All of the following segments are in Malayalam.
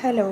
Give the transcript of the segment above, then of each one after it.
Hello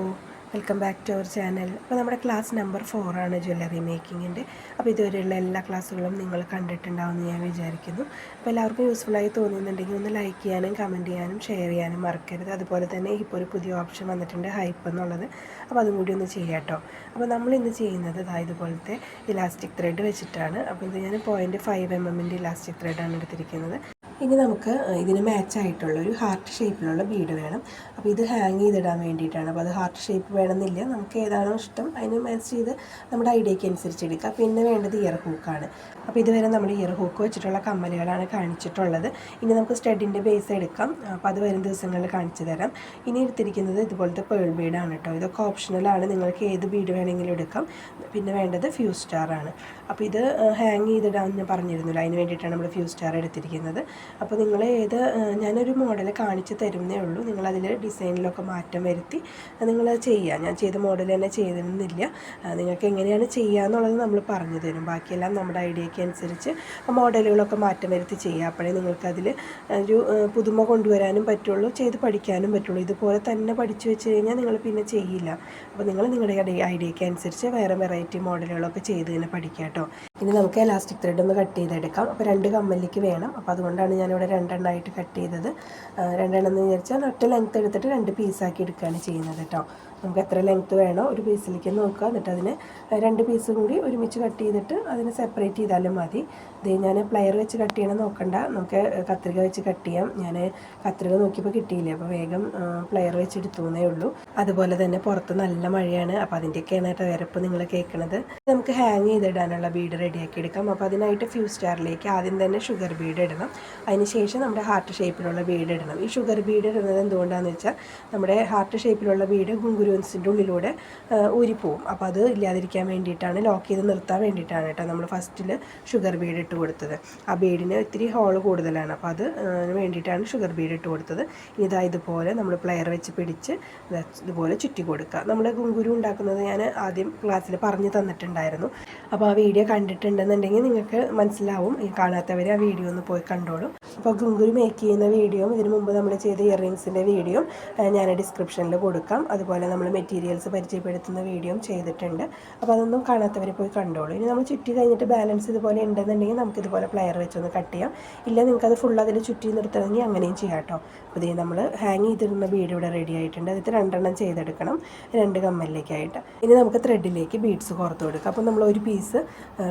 welcome back to our channel അപ്പോൾ നമ്മുടെ ക്ലാസ് നമ്പർ ഫോറാണ് ജ്വല്ലറി മേക്കിങ്ങിന്റെ അപ്പോൾ ഇതുവരെയുള്ള എല്ലാ ക്ലാസ്സുകളും നിങ്ങൾ കണ്ടിട്ടുണ്ടാവുമെന്ന് ഞാൻ വിചാരിക്കുന്നു. അപ്പോൾ എല്ലാവർക്കും യൂസ്ഫുള്ളായി തോന്നുന്നുണ്ടെങ്കിൽ ഒന്ന് ലൈക്ക് ചെയ്യാനും കമന്റ് ചെയ്യാനും ഷെയർ ചെയ്യാനും മറക്കരുത്. അതുപോലെ തന്നെ ഇപ്പോൾ ഒരു പുതിയ ഓപ്ഷൻ വന്നിട്ടുണ്ട് ഹൈപ്പ് എന്നുള്ളത്. അപ്പോൾ അതും കൂടി ഒന്ന് ചെയ്യാം കേട്ടോ അപ്പോൾ നമ്മൾ ഇന്ന് ചെയ്യുന്നത് ഇതാ ഇതുപോലത്തെ ഇലാസ്റ്റിക് ത്രെഡ് വെച്ചിട്ടാണ്. അപ്പോൾ ഇത് ഞാൻ പോയിന്റ് ഫൈവ് എം എമ്മിന്റെ ഇലാസ്റ്റിക് ത്രെഡാണ് എടുത്തിരിക്കുന്നത്. ഇനി നമുക്ക് ഇതിന് മാച്ചായിട്ടുള്ള ഒരു ഹാർട്ട് ഷേപ്പിലുള്ള ബീഡ് വേണം. അപ്പോൾ ഇത് ഹാങ് ചെയ്തിടാൻ വേണ്ടിയിട്ടാണ്. അപ്പോൾ അത് ഹാർട്ട് ഷേപ്പ് വേണമെന്നില്ല. നമുക്ക് ഏതാണോ ഇഷ്ടം അതിന് മാച്ച് ചെയ്ത് നമ്മുടെ ഐഡിയയ്ക്ക് അനുസരിച്ച് എടുക്കുക പിന്നെ വേണ്ടത് ഇയർ ഹൂക്കാണ് അപ്പോൾ ഇതുവരെ നമ്മൾ ഇയർ ഹൂക്ക് വെച്ചിട്ടുള്ള കമ്മലുകളാണ് കാണിച്ചിട്ടുള്ളത്. ഇനി നമുക്ക് സ്റ്റഡിന്റെ ബേസ് എടുക്കാം. അപ്പോൾ അത് വരും ദിവസങ്ങളിൽ കാണിച്ചു തരാം. ഇനി എടുത്തിരിക്കുന്നത് ഇതുപോലത്തെ പേൾ ബീഡാണ് കേട്ടോ ഇതൊക്കെ ഓപ്ഷണലാണ് നിങ്ങൾക്ക് ഏത് ബീഡ് വേണമെങ്കിലും എടുക്കാം. പിന്നെ വേണ്ടത് ഫ്യൂ സ്റ്റാറാണ് അപ്പോൾ ഇത് ഹാങ് ചെയ്തിടാമെന്ന് പറഞ്ഞിരുന്നില്ല. അതിന് വേണ്ടിയിട്ടാണ് നമ്മൾ ഫ്യൂ സ്റ്റാർ എടുത്തിരിക്കുന്നത്. അപ്പോൾ നിങ്ങൾ ഏത് ഞാനൊരു മോഡൽ കാണിച്ച് തരുന്നേ ഉള്ളൂ. നിങ്ങളതിൽ ഡിസൈനിലൊക്കെ മാറ്റം വരുത്തി നിങ്ങൾ ചെയ്യുക ഞാൻ ചെയ്ത മോഡൽ തന്നെ ചെയ്തിരുന്നില്ല. നിങ്ങൾക്ക് എങ്ങനെയാണ് ചെയ്യുക എന്നുള്ളത് നമ്മൾ പറഞ്ഞു തരും. ബാക്കിയെല്ലാം നമ്മുടെ ഐഡിയയ്ക്ക് അനുസരിച്ച് മോഡലുകളൊക്കെ മാറ്റം വരുത്തി ചെയ്യുക അപ്പോഴേ നിങ്ങൾക്കതിൽ ഒരു പുതുമ കൊണ്ടുവരാനും പറ്റുള്ളൂ ചെയ്ത് പഠിക്കാനും പറ്റുള്ളൂ. ഇതുപോലെ തന്നെ പഠിച്ചു വെച്ച് കഴിഞ്ഞാൽ നിങ്ങൾ പിന്നെ ചെയ്യില്ല. അപ്പോൾ നിങ്ങൾ നിങ്ങളുടെ ഐഡിയയ്ക്ക് അനുസരിച്ച് വേറെ വെറൈറ്റി മോഡലുകളൊക്കെ ചെയ്ത് തന്നെ പഠിക്കാം കേട്ടോ ഇനി നമുക്ക് എലാസ്റ്റിക് ത്രെഡ് ഒന്ന് കട്ട് ചെയ്തെടുക്കാം. അപ്പോൾ രണ്ട് കമ്മലിലേക്ക് വേണം. അപ്പോൾ അതുകൊണ്ടാണ് ഞാനിവിടെ രണ്ടെണ്ണമായിട്ട് കട്ട് ചെയ്തത്. രണ്ടെണ്ണം എന്ന് വിചാരിച്ചാൽ ഒറ്റ ലെങ്ത്ത് എടുത്തിട്ട് രണ്ട് പീസാക്കി എടുക്കുകയാണ് ചെയ്യുന്നത് കേട്ടോ നമുക്ക് എത്ര ലെങ്ത്ത് വേണോ ഒരു പീസിലേക്ക് നോക്കുക. എന്നിട്ട് അതിന് രണ്ട് പീസ് കൂടി ഒരുമിച്ച് കട്ട് ചെയ്തിട്ട് അതിനെ സെപ്പറേറ്റ് ചെയ്താലും മതി. ഇത് ഞാൻ പ്ലെയർ വെച്ച് കട്ട് ചെയ്യണം നോക്കണ്ട. നമുക്ക് കത്രിക വെച്ച് കട്ട് ചെയ്യാം. ഞാൻ കത്രിക നോക്കിയപ്പോൾ കിട്ടിയില്ല? അപ്പോൾ വേഗം പ്ലെയർ വെച്ച് എടുത്തുവെന്നേ ഉള്ളൂ. അതുപോലെ തന്നെ പുറത്ത് നല്ല മഴയാണ്. അപ്പോൾ അതിന്റെയൊക്കെയാണ് വിരപ്പ് നിങ്ങൾ കേൾക്കുന്നത് നമുക്ക് ഹാങ് ചെയ്തിടാനുള്ള ബീഡ് റെഡിയാക്കി എടുക്കാം. അപ്പോൾ അതിനായിട്ട് ഫ്യൂ സ്റ്റാറിലേക്ക് ആദ്യം തന്നെ ഷുഗർ ബീഡ് ഇടണം. അതിന് ശേഷം നമ്മുടെ ഹാർട്ട് ഷേപ്പിലുള്ള ബീഡ് ഇടണം. ഈ ഷുഗർ ബീഡ് ഇടുന്നത് എന്തുകൊണ്ടാണെന്ന് വെച്ചാൽ നമ്മുടെ ഹാർട്ട് ഷേപ്പിലുള്ള ബീഡ് ഗുങ്കുരുവൻസിന്റെ ഉള്ളിലൂടെ ഊരിപ്പോവും. അപ്പോൾ അത് ഇല്ലാതിരിക്കാൻ വേണ്ടിയിട്ടാണ് ലോക്ക് ചെയ്ത് നിർത്താൻ വേണ്ടിയിട്ടാണ് കേട്ടോ നമ്മൾ ഫസ്റ്റിൽ ഷുഗർ ബീഡ് ഇട്ട് കൊടുത്തത്. ആ ബീഡിന് ഒത്തിരി ഹോൾ കൂടുതലാണ്. അപ്പോൾ അത് വേണ്ടിയിട്ടാണ് ഷുഗർ ബീഡ് ഇട്ട് കൊടുത്തത്. ഇതാ ഇതുപോലെ നമ്മൾ പ്ലെയർ വെച്ച് പിടിച്ച് ഇതുപോലെ ചുറ്റി കൊടുക്കുക. നമ്മൾ ഗുങ്കുരു ഉണ്ടാക്കുന്നത് ഞാൻ ആദ്യം ക്ലാസ്സിൽ പറഞ്ഞു തന്നിട്ടുണ്ടായിരുന്നു. അപ്പോൾ ആ വീഡിയോ കണ്ടിട്ടുണ്ടെന്നുണ്ടെങ്കിൽ നിങ്ങൾക്ക് മനസ്സിലാവും. ഈ കാണാത്തവർ ആ വീഡിയോ ഒന്ന് പോയി കണ്ടോളും. അപ്പോൾ ഗുങ്കുരു മേക്ക് ചെയ്യുന്ന വീഡിയോയും ഇതിനു മുമ്പ് നമ്മൾ ചെയ്ത ഇയറിങ്സിന്റെ വീഡിയോ ഞാൻ ഡിസ്ക്രിപ്ഷനിൽ കൊടുക്കാം. അതുപോലെ നമ്മൾ മെറ്റീരിയൽസ് പരിചയപ്പെടുത്തുന്ന വീഡിയോയും ചെയ്തിട്ടുണ്ട്. അപ്പോൾ അതൊന്നും കാണാത്തവർ പോയി കണ്ടോളൂ. ഇനി നമ്മൾ ചുറ്റി കഴിഞ്ഞിട്ട് ബാലൻസ് ഇതുപോലെ ഉണ്ടെന്നുണ്ടെങ്കിൽ നമുക്ക് ഇതുപോലെ പ്ലെയർ വെച്ചൊന്ന് കട്ട് ചെയ്യാം. ഇല്ല അത് ഫുൾ അതിൽ ചുറ്റി നിർത്തണമെങ്കിൽ അങ്ങനെയും ചെയ്യാം കേട്ടോ. അപ്പോൾ ഇതേ നമ്മൾ ഹാങ് ചെയ്തിരുന്ന ബീഡ് ഇവിടെ റെഡി ആയിട്ടുണ്ട്. അതിൽ രണ്ടെണ്ണം ചെയ്തെടുക്കണം. രണ്ട് കമ്മലിലേക്കായിട്ട്. ഇനി നമുക്ക് ത്രെഡിലേക്ക് ബീഡ്സ് കോർത്ത് കൊടുക്കാം. അപ്പോൾ നമ്മൾ ഒരു പീസ്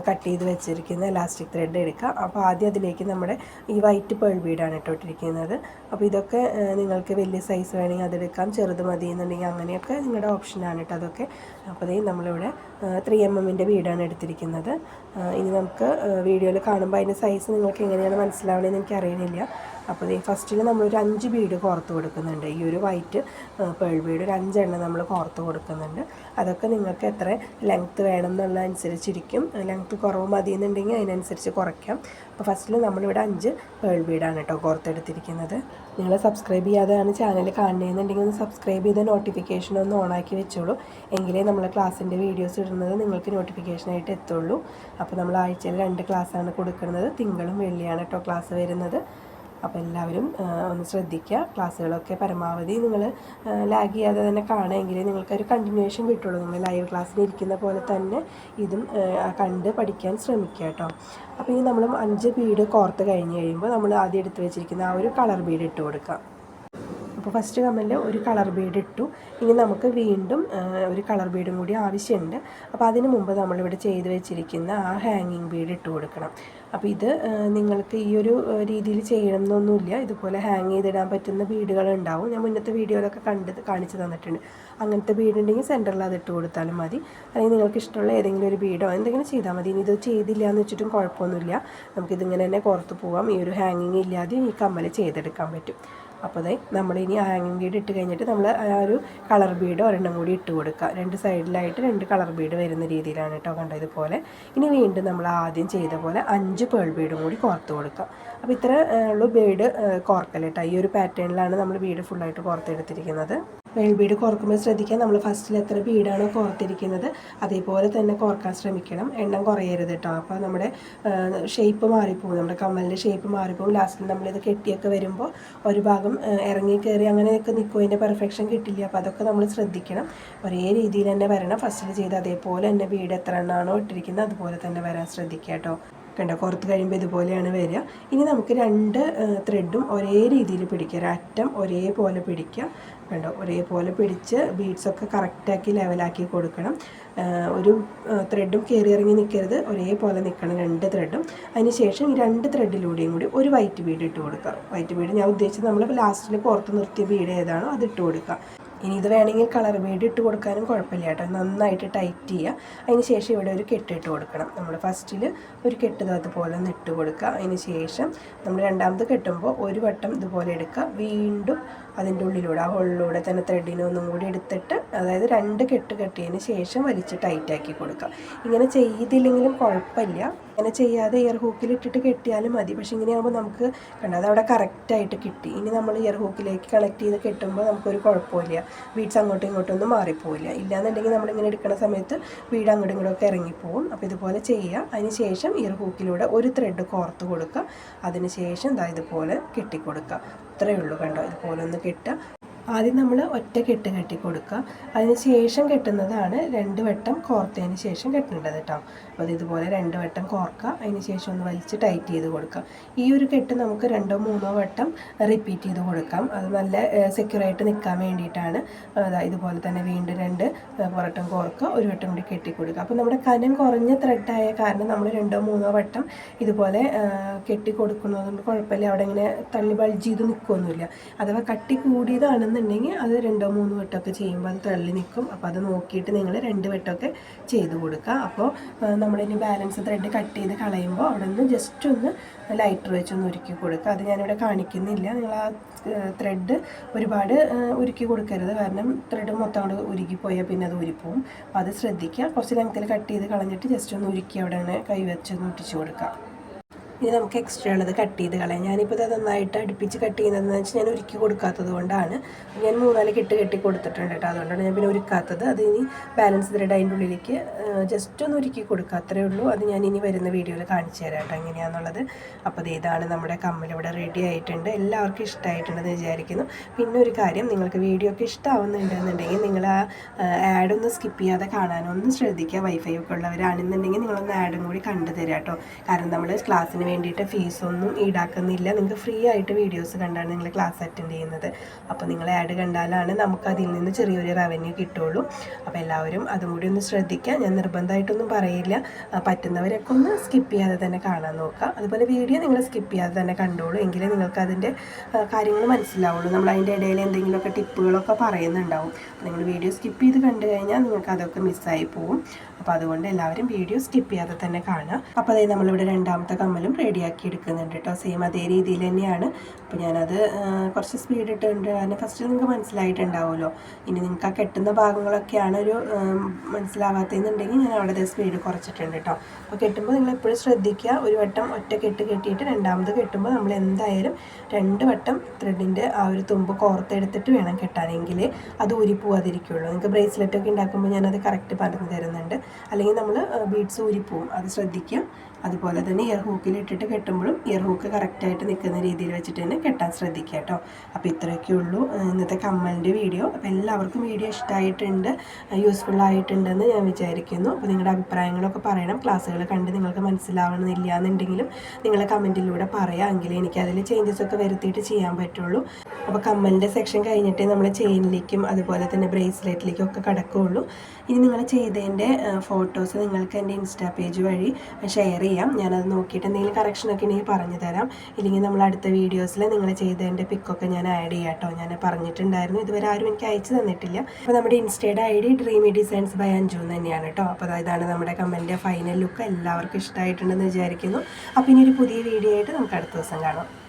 കട്ട് ചെയ്ത് വെച്ചിരിക്കുന്ന ഇലാസ്റ്റിക് ത്രെഡ് എടുക്കാം. അപ്പോൾ ആദ്യം അതിലേക്ക് നമ്മുടെ ഈ വൈറ്റ് പേൾ ബീഡാണ് ഇട്ടോട്ടിരിക്കുന്നത് അപ്പോൾ ഇതൊക്കെ നിങ്ങൾക്ക് വലിയ സൈസ് വേണമെങ്കിൽ അതെടുക്കാം ചെറുത് മതി എന്നുണ്ടെങ്കിൽ അങ്ങനെയൊക്കെ നിങ്ങളുടെ ഓപ്ഷനാണ് കേട്ടോ അതൊക്കെ. അപ്പോൾ അതേ നമ്മളിവിടെ ത്രീ എം എമ്മിന്റെ ബീഡാണ് എടുത്തിരിക്കുന്നത്. ഇനി നമുക്ക് വീഡിയോയിൽ കാണുമ്പോൾ അതിന്റെ സൈസ് നിങ്ങൾക്ക് എങ്ങനെയാണ് മനസ്സിലാവണമെന്ന് എനിക്ക് അറിയണില്ല അപ്പോൾ ഈ ഫസ്റ്റിൽ നമ്മളൊരു അഞ്ച് ബീഡ് കോർത്ത് കൊടുക്കുന്നുണ്ട്. ഈ ഒരു വൈറ്റ് പേൾ ബീഡ് ഒരു അഞ്ചെണ്ണം നമ്മൾ കോർത്ത് കൊടുക്കുന്നുണ്ട്. അതൊക്കെ നിങ്ങൾക്ക് എത്ര ലെങ്ത്ത് വേണം എന്നുള്ള അനുസരിച്ചിരിക്കും ലെങ്ത്ത് കുറവ് മതി എന്നുണ്ടെങ്കിൽ അതിനനുസരിച്ച് കുറയ്ക്കാം. അപ്പോൾ ഫസ്റ്റിൽ നമ്മളിവിടെ അഞ്ച് പേൾ ബീഡാണ് കേട്ടോ കോർത്തെടുത്തിരിക്കുന്നത്. നിങ്ങൾ സബ്സ്ക്രൈബ് ചെയ്യാതെയാണ് ചാനൽ കാണുന്നതെന്നുണ്ടെങ്കിൽ ഒന്ന് സബ്സ്ക്രൈബ് ചെയ്ത് നോട്ടിഫിക്കേഷൻ ഒന്ന് ഓണാക്കി വെച്ചോളൂ. എങ്കിലേ നമ്മൾ ക്ലാസ്സിന്റെ വീഡിയോസ് ഇടുന്നത് നിങ്ങൾക്ക് നോട്ടിഫിക്കേഷനായിട്ട് എത്തുള്ളൂ. അപ്പോൾ നമ്മൾ ആഴ്ചയിൽ രണ്ട് ക്ലാസ്സാണ് കൊടുക്കുന്നത്. തിങ്കളും വെള്ളിയാണ് കേട്ടോ ക്ലാസ് വരുന്നത്. അപ്പോൾ എല്ലാവരും ഒന്ന് ശ്രദ്ധിക്കുക. ക്ലാസ്സുകളൊക്കെ പരമാവധി നിങ്ങൾ ലാഗ് ചെയ്യാതെ തന്നെ കാണുമെങ്കിൽ നിങ്ങൾക്കൊരു കണ്ടിന്യൂഷൻ കിട്ടുള്ളൂ. നിങ്ങൾ ലൈവ് ക്ലാസ്സിൽ ഇരിക്കുന്ന പോലെ തന്നെ ഇതും കണ്ട് പഠിക്കാൻ ശ്രമിക്കുക കേട്ടോ. അപ്പോൾ ഇനി നമ്മൾ അഞ്ച് ബീഡ് കോർത്ത് കഴിഞ്ഞ് കഴിയുമ്പോൾ നമ്മൾ ആദ്യം എടുത്ത് വെച്ചിരിക്കുന്ന ആ ഒരു കളർ ബീഡ് ഇട്ട് കൊടുക്കാം. അപ്പോൾ ഫസ്റ്റ് കമ്മലിൽ ഒരു കളർ ബീഡ് ഇട്ടു. ഇനി നമുക്ക് വീണ്ടും ഒരു കളർ ബീഡും കൂടി ആവശ്യമുണ്ട്. അപ്പോൾ അതിന് മുമ്പ് നമ്മളിവിടെ ചെയ്ത് വെച്ചിരിക്കുന്ന ആ ഹാങ്ങിങ് ബീഡ് ഇട്ട് കൊടുക്കണം. അപ്പോൾ ഇത് നിങ്ങൾക്ക് ഈ ഒരു രീതിയിൽ ചെയ്യണമെന്നൊന്നുമില്ല. ഇതുപോലെ ഹാങ് ചെയ്തിടാൻ പറ്റുന്ന ബീഡുകൾ ഉണ്ടാവും. ഞാൻ മുന്നത്തെ വീഡിയോയിലൊക്കെ കണ്ട് കാണിച്ചു തന്നിട്ടുണ്ട്. അങ്ങനത്തെ ബീഡ് ഉണ്ടെങ്കിൽ സെന്ററിൽ അത് ഇട്ട് കൊടുത്താലും മതി. അല്ലെങ്കിൽ നിങ്ങൾക്ക് ഇഷ്ടമുള്ള ഏതെങ്കിലും ഒരു ബീഡോ എന്തെങ്കിലും ചെയ്താൽ മതി. ഇനി ഇത് ചെയ്തില്ല എന്ന് വെച്ചിട്ടും കുഴപ്പമൊന്നുമില്ല. നമുക്കിതിങ്ങനെ തന്നെ പുറത്ത് പോവാം. ഈ ഒരു ഹാങ്ങിങ് ഇല്ലാതെ ഈ കമ്മൽ ചെയ്തെടുക്കാൻ പറ്റും. അപ്പോൾ അതെ നമ്മളിനി ഹാങ്ങിങ് ബീഡ് ഇട്ട് കഴിഞ്ഞിട്ട് നമ്മൾ ആ ഒരു കളർ ബീഡ് ഒരെണ്ണം കൂടി ഇട്ട് കൊടുക്കുക. രണ്ട് സൈഡിലായിട്ട് രണ്ട് കളർ ബീഡ് വരുന്ന രീതിയിലാണ് കേട്ടോ കണ്ടത് ഇതുപോലെ. ഇനി വീണ്ടും നമ്മൾ ആദ്യം ചെയ്ത പോലെ അഞ്ച് പേൾ ബീഡും കൂടി കോർത്ത് കൊടുക്കുക. അപ്പോൾ ഇത്ര ഉള്ളൂ ബീഡ് കോർക്കൽ കേട്ടോ. ഈ ഒരു പാറ്റേണിലാണ് നമ്മൾ ബീഡ് ഫുള്ളായിട്ട് കോർത്തെടുത്തിരിക്കുന്നത്. വെൽ ബീഡ് കോർക്കുമ്പോൾ ശ്രദ്ധിക്കാൻ നമ്മൾ ഫസ്റ്റിൽ എത്ര ബീഡാണോ കോർത്തിരിക്കുന്നത് അതേപോലെ തന്നെ കോർക്കാൻ ശ്രമിക്കണം. എണ്ണം കുറയരുത് കേട്ടോ. അപ്പോൾ നമ്മുടെ ഷേപ്പ് മാറിപ്പോകും നമ്മുടെ കമ്മലിന്റെ ഷേപ്പ് മാറിപ്പോകും. ലാസ്റ്റിൽ നമ്മളിത് കെട്ടിയൊക്കെ വരുമ്പോൾ ഒരു ഭാഗം ഇറങ്ങി കയറി അങ്ങനെയൊക്കെ നിൽക്കും അതിന്റെ പെർഫെക്ഷൻ കിട്ടില്ല. അപ്പോൾ അതൊക്കെ നമ്മൾ ശ്രദ്ധിക്കണം. ഒരേ രീതിയിൽ തന്നെ വരണം. ഫസ്റ്റിൽ ചെയ്ത് അതേപോലെ തന്നെ ബീഡ് എത്ര എണ്ണമാണോ ഇട്ടിരിക്കുന്നത് അതുപോലെ തന്നെ വരാൻ ശ്രദ്ധിക്കുക കേട്ടോ. കണ്ടോ? കുറത്ത് കഴിയുമ്പോൾ ഇതുപോലെയാണ് വരിക. ഇനി നമുക്ക് രണ്ട് ത്രെഡും ഒരേ രീതിയിൽ പിടിക്കുക. ഒരറ്റം ഒരേപോലെ പിടിക്കുക. കണ്ടോ? ഒരേപോലെ പിടിച്ച് ബീഡ്സൊക്കെ കറക്റ്റാക്കി ലെവലാക്കി കൊടുക്കണം. ഒരു ത്രെഡും കയറി ഇറങ്ങി നിൽക്കരുത് ഒരേപോലെ നിൽക്കണം രണ്ട് ത്രെഡും അതിന് ശേഷം ഈ രണ്ട് ത്രെഡിലൂടെയും കൂടി ഒരു വൈറ്റ് ബീഡ് ഇട്ട് കൊടുക്കുക. വൈറ്റ് ബീഡ് ഞാൻ ഉദ്ദേശിച്ചത് നമ്മൾ ലാസ്റ്റിൽ പുറത്ത് നിർത്തിയ ബീഡ് ഏതാണോ അത് ഇട്ട് കൊടുക്കുക. ഇനി ഇത് വേണമെങ്കിൽ കളർ ബീഡ് ഇട്ട് കൊടുക്കാനും കുഴപ്പമില്ല കേട്ടോ. നന്നായിട്ട് ടൈറ്റ് ചെയ്യുക. അതിന് ശേഷം ഇവിടെ ഒരു കെട്ട് ഇട്ട് കൊടുക്കണം. നമ്മൾ ഫസ്റ്റിൽ ഒരു കെട്ട് അതുപോലെ ഒന്ന് ഇട്ട് കൊടുക്കുക. അതിന് ശേഷം നമ്മൾ രണ്ടാമത് കെട്ടുമ്പോൾ ഒരു വട്ടം ഇതുപോലെ എടുക്കുക. വീണ്ടും അതിന്റെ ഉള്ളിലൂടെ ആ ഹോളിലൂടെ തന്നെ ത്രെഡിനെ ഒന്നും കൂടി എടുത്തിട്ട് അതായത് രണ്ട് കെട്ട് കെട്ടിയതിന് ശേഷം വലിച്ച് ടൈറ്റാക്കി കൊടുക്കുക. ഇങ്ങനെ ചെയ്തില്ലെങ്കിലും കുഴപ്പമില്ല. ഇങ്ങനെ ചെയ്യാതെ ഇയർ ഹൂക്കിൽ ഇട്ടിട്ട് കെട്ടിയാലും മതി. പക്ഷേ ഇങ്ങനെയാകുമ്പോൾ നമുക്ക് കണ്ടോ? അവിടെ കറക്റ്റായിട്ട് കിട്ടി. ഇനി നമ്മൾ ഇയർ ഹൂക്കിലേക്ക് കണക്ട് ചെയ്ത് കെട്ടുമ്പോൾ നമുക്കൊരു കുഴപ്പമില്ല. ബീഡ്സ് അങ്ങോട്ടും ഇങ്ങോട്ടും ഒന്നും മാറിപ്പോവില്ല. ഇല്ലാന്നുണ്ടെങ്കിൽ നമ്മളിങ്ങനെ എടുക്കുന്ന സമയത്ത് വീട് അങ്ങോട്ടും ഇങ്ങോട്ടും ഒക്കെ ഇറങ്ങിപ്പോവും. അപ്പോൾ ഇതുപോലെ ചെയ്യുക അതിന് ശേഷം ഇയർ ഹൂക്കിലൂടെ ഒരു ത്രെഡ് കോർത്ത് കൊടുക്കുക. അതിന് ശേഷം ഇതാ ഇതുപോലെ കെട്ടിക്കൊടുക്കുക. ഇത്രയേ ഉള്ളൂ കണ്ടോ? ഇതുപോലെ ഒന്ന് കെട്ടുക. ആദ്യം നമ്മൾ ഒറ്റ കെട്ട് കെട്ടി കൊടുക്കുക. അതിന് ശേഷം കെട്ടുന്നതാണ് രണ്ട് വട്ടം കോർത്തതിന് ശേഷം കെട്ടേണ്ടത് കേട്ടോ അപ്പോൾ ഇതുപോലെ രണ്ട് വട്ടം കോർക്കുക. അതിന് ശേഷം ഒന്ന് വലിച്ച് ടൈറ്റ് ചെയ്ത് കൊടുക്കുക. ഈ ഒരു കെട്ട് നമുക്ക് രണ്ടോ മൂന്നോ വട്ടം റിപ്പീറ്റ് ചെയ്ത് കൊടുക്കാം. അത് നല്ല സെക്യൂറായിട്ട് നിൽക്കാൻ വേണ്ടിയിട്ടാണ്. ഇതുപോലെ തന്നെ വീണ്ടും രണ്ട് പുറട്ടം കോർക്കുക. ഒരു വട്ടം കൂടി കെട്ടി കൊടുക്കുക. അപ്പോൾ നമ്മുടെ കനം കുറഞ്ഞ ത്രെഡായ കാരണം നമ്മൾ രണ്ടോ മൂന്നോ വട്ടം ഇതുപോലെ കെട്ടി കൊടുക്കുന്നതുകൊണ്ട് കുഴപ്പമില്ല. അവിടെ ഇങ്ങനെ തള്ളി ബൾജ് ചെയ്ത് നിൽക്കുകയൊന്നുമില്ല അഥവാ കട്ടി കൂടിയതാണെന്നുണ്ടെങ്കിൽ അത് രണ്ടോ മൂന്നോ വട്ടമൊക്കെ ചെയ്യുമ്പോൾ അത് തള്ളി നിൽക്കും. അപ്പോൾ അത് നോക്കിയിട്ട് നിങ്ങൾ രണ്ട് വട്ടമൊക്കെ ചെയ്ത് കൊടുക്കുക. അപ്പോൾ നമ്മളിനി ബാലൻസ് ത്രെഡ് കട്ട് ചെയ്ത് കളയുമ്പോൾ അവിടെ നിന്ന് ജസ്റ്റ് ഒന്ന് ലൈറ്റർ വെച്ചൊന്ന് ഉരുക്കി കൊടുക്കുക. അത് ഞാനിവിടെ കാണിക്കുന്നില്ല. നിങ്ങൾ ആ ത്രെഡ് ഒരുപാട് ഉരുക്കി കൊടുക്കരുത്. കാരണം ത്രെഡ് മൊത്തം അവിടെ ഉരുക്കിപ്പോയാൽ പിന്നെ അത് ഉരിപ്പോവും അപ്പോൾ അത് ശ്രദ്ധിക്കുക. കുറച്ച് ലെങ്ത്തിൽ കട്ട് ചെയ്ത് കളഞ്ഞിട്ട് ജസ്റ്റ് ഒന്ന് ഉരുക്കി അവിടെ കൈ വെച്ചൊന്ന് ഒട്ടിച്ച് കൊടുക്കുക. ഇനി നമുക്ക് എക്സ്ട്രാ ഉള്ളത് കട്ട് ചെയ്ത് കളയാം. ഞാനിപ്പോൾ ഇത് നന്നായിട്ട് അടുപ്പിച്ച് കട്ട് ചെയ്യുന്നതെന്ന് വെച്ചാൽ ഞാൻ ഒരുക്കി കൊടുക്കാത്തത് കൊണ്ടാണ്. ഞാൻ മൂന്നാൽ കെട്ട് കെട്ടി കൊടുത്തിട്ടുണ്ട് കേട്ടോ. അതുകൊണ്ടാണ് ഞാൻ പിന്നെ ഒരുക്കാത്തത്. അത് ഇനി ബാലൻസ് ത്രെഡ് അതിന്റെ ഉള്ളിലേക്ക് ജസ്റ്റ് ഒന്ന് ഒരുക്കി കൊടുക്കുക അത്രേ ഉള്ളൂ. അത് ഞാൻ ഇനി വരുന്ന വീഡിയോയിൽ കാണിച്ചു തരാം കേട്ടോ എങ്ങനെയാണെന്നുള്ളത് അപ്പോൾ ഇത് ഇതാണ് നമ്മുടെ കമ്മലിവിടെ റെഡി ആയിട്ടുണ്ട്. എല്ലാവർക്കും ഇഷ്ടമായിട്ടുണ്ടെന്ന് വിചാരിക്കുന്നു. പിന്നെ ഒരു കാര്യം നിങ്ങൾക്ക് വീഡിയോ ഒക്കെ ഇഷ്ടമാവുന്നുണ്ടെന്നുണ്ടെങ്കിൽ നിങ്ങൾ ആ ആഡ് ഒന്ന് സ്കിപ്പ് ചെയ്യാതെ കാണാനൊന്നും ശ്രദ്ധിക്കുക. വൈഫൈ ഒക്കെ ഉള്ളവരാണെന്നുണ്ടെങ്കിൽ നിങ്ങളൊന്ന് ആഡും കൂടി കണ്ടു തരാം കേട്ടോ. കാരണം നമ്മൾ ക്ലാസ്സിന് വേണ്ടിയിട്ട് ഫീസൊന്നും ഈടാക്കുന്നില്ല. നിങ്ങൾക്ക് ഫ്രീ ആയിട്ട് വീഡിയോസ് കണ്ടാണ് നിങ്ങൾ ക്ലാസ് അറ്റൻഡ് ചെയ്യുന്നത്. അപ്പോൾ നിങ്ങൾ ആഡ് കണ്ടാലാണ് നമുക്ക് അതിൽ നിന്ന് ചെറിയൊരു റവന്യൂ കിട്ടുള്ളൂ. അപ്പോൾ എല്ലാവരും അതും കൂടി ഒന്ന് ശ്രദ്ധിക്കുക. ഞാൻ നിർബന്ധമായിട്ടൊന്നും പറയില്ല. പറ്റുന്നവരൊക്കെ ഒന്ന് സ്കിപ്പ് ചെയ്യാതെ തന്നെ കാണാൻ നോക്കുക. അതുപോലെ വീഡിയോ നിങ്ങൾ സ്കിപ്പ് ചെയ്യാതെ തന്നെ കണ്ടോളൂ. എങ്കിലേ നിങ്ങൾക്ക് അതിന്റെ കാര്യങ്ങൾ മനസ്സിലാവുള്ളൂ. നമ്മൾ അതിന്റെ ഇടയിൽ എന്തെങ്കിലുമൊക്കെ ടിപ്പുകളൊക്കെ പറയുന്നുണ്ടാവും. അപ്പോൾ നിങ്ങൾ വീഡിയോ സ്കിപ്പ് ചെയ്ത് കണ്ടു കഴിഞ്ഞാൽ നിങ്ങൾക്ക് അതൊക്കെ മിസ്സായി പോകും അപ്പോൾ അതുകൊണ്ട് എല്ലാവരും വീഡിയോ സ്കിപ്പ് ചെയ്യാതെ തന്നെ കാണുക. അപ്പോൾ അതായത് നമ്മളിവിടെ രണ്ടാമത്തെ കമ്മലും റെഡിയാക്കി എടുക്കുന്നുണ്ട് കേട്ടോ. സെയിം അതേ രീതിയിൽ തന്നെയാണ്. അപ്പോൾ ഞാനത് കുറച്ച് സ്പീഡ് ഇട്ടുണ്ട് കാരണം ഫസ്റ്റ് നിങ്ങൾക്ക് മനസ്സിലായിട്ടുണ്ടാവുമല്ലോ. ഇനി നിങ്ങൾക്ക് ആ കെട്ടുന്ന ഭാഗങ്ങളൊക്കെയാണ് ഒരു മനസ്സിലാവാത്തതെന്നുണ്ടെങ്കിൽ ഞാൻ അവിടെ സ്പീഡ് കുറച്ചിട്ടുണ്ട് കേട്ടോ. അപ്പോൾ കെട്ടുമ്പോൾ നിങ്ങൾ എപ്പോഴും ശ്രദ്ധിക്കുക. ഒരു വട്ടം ഒറ്റ കെട്ട് കെട്ടിയിട്ട് രണ്ടാമത് കെട്ടുമ്പോൾ നമ്മൾ എന്തായാലും രണ്ട് വട്ടം ത്രെഡിന്റെ ആ ഒരു തുമ്പ് കോർത്തെടുത്തിട്ട് വേണം കെട്ടാനെങ്കിൽ അത് ഊരിപ്പോവാതിരിക്കുള്ളൂ. നിങ്ങൾക്ക് ബ്രേസ്ലെറ്റ് ഒക്കെ ഉണ്ടാക്കുമ്പോൾ ഞാനത് കറക്റ്റ് പറഞ്ഞു തരുന്നുണ്ട്. അല്ലെങ്കിൽ നമ്മൾ ബീഡ്സ് ഊരിപ്പോവും. അത് ശ്രദ്ധിക്കുക. അതുപോലെ തന്നെ ഇയർ ഹൂക്കിൽ ഇട്ടിട്ട് കെട്ടുമ്പോഴും ഇയർ ഹൂക്ക് കറക്റ്റായിട്ട് നിൽക്കുന്ന രീതിയിൽ വെച്ചിട്ട് തന്നെ കെട്ടാൻ ശ്രദ്ധിക്കുക കേട്ടോ. അപ്പോൾ ഇത്രയൊക്കെ ഉള്ളൂ. ഇന്നത്തെ കമ്മലിന്റെ വീഡിയോ അപ്പോൾ എല്ലാവർക്കും വീഡിയോ ഇഷ്ടമായിട്ടുണ്ട് യൂസ്ഫുൾ ആയിട്ടുണ്ടെന്ന് ഞാൻ വിചാരിക്കുന്നു. അപ്പോൾ നിങ്ങളുടെ അഭിപ്രായങ്ങളൊക്കെ പറയണം. ക്ലാസ്സുകൾ കണ്ട് നിങ്ങൾക്ക് മനസ്സിലാവണമെന്നില്ല എന്നുണ്ടെങ്കിലും നിങ്ങൾ കമന്റിലൂടെ പറയാം. എനിക്ക് അതിൽ ചേഞ്ചസ് ഒക്കെ വരുത്തിയിട്ട് ചെയ്യാൻ പറ്റുള്ളൂ. അപ്പോൾ കമ്മലിന്റെ സെക്ഷൻ കഴിഞ്ഞിട്ടേ നമ്മൾ ചെയിനിലേക്കും അതുപോലെ തന്നെ ബ്രേസ്ലെറ്റിലേക്കും ഒക്കെ കിടക്കുകയുള്ളൂ ഇനി നിങ്ങൾ ചെയ്തതിന്റെ ഫോട്ടോസ് നിങ്ങൾക്ക് എന്റെ ഇൻസ്റ്റാ പേജ് വഴി ഷെയർ ചെയ്യാം ഞാനത് നോക്കിയിട്ട് എന്തെങ്കിലും കറക്ഷനൊക്കെ ഉണ്ടെങ്കിൽ പറഞ്ഞു തരാം. ഇല്ലെങ്കിൽ നമ്മൾ അടുത്ത വീഡിയോസിൽ നിങ്ങൾ ചെയ്തതിന്റെ പിക്കൊക്കെ ഞാൻ ആഡ് ചെയ്യാം കേട്ടോ ഞാൻ പറഞ്ഞിട്ടുണ്ടായിരുന്നു. ഇതുവരെ ആരും എനിക്ക് അയച്ചു തന്നിട്ടില്ല. അപ്പോൾ നമ്മുടെ ഇൻസ്റ്റയുടെ I D dreamy designs by Anju തന്നെയാണ് കേട്ടോ അപ്പോൾ ഇതാണ് നമ്മുടെ കമ്മലിന്റെ ഫൈനൽ ലുക്ക് എല്ലാവർക്കും ഇഷ്ടമായിട്ടുണ്ടെന്ന് വിചാരിക്കുന്നു. അപ്പോൾ ഇനി ഒരു പുതിയ വീഡിയോ ആയിട്ട് നമുക്ക് അടുത്ത ദിവസം കാണാം.